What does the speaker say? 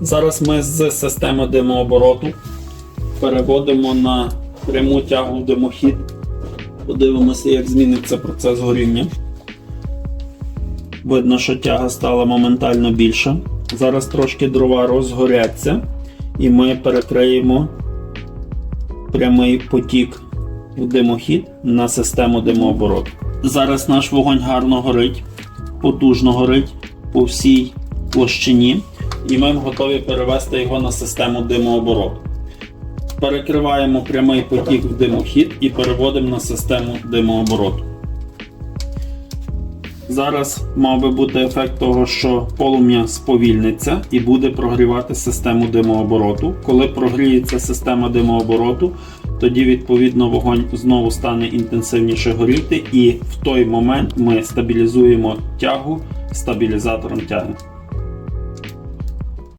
Зараз ми з системи димообороту переводимо на пряму тягу в димохід. Подивимося, як зміниться процес горіння. Видно, що тяга стала моментально більша. Зараз трошки дрова розгоряться, і ми перекриємо прямий потік в димохід на систему димообороту. Зараз наш вогонь гарно горить, потужно горить по всій площині, і ми готові перевести його на систему димообороту. Перекриваємо прямий потік в димохід і переводимо на систему димообороту. Зараз мав би бути ефект того, що полум'я сповільниться і буде прогрівати систему димообороту. Коли прогріється система димообороту, тоді відповідно вогонь знову стане інтенсивніше горіти, і в той момент ми стабілізуємо тягу стабілізатором тяги.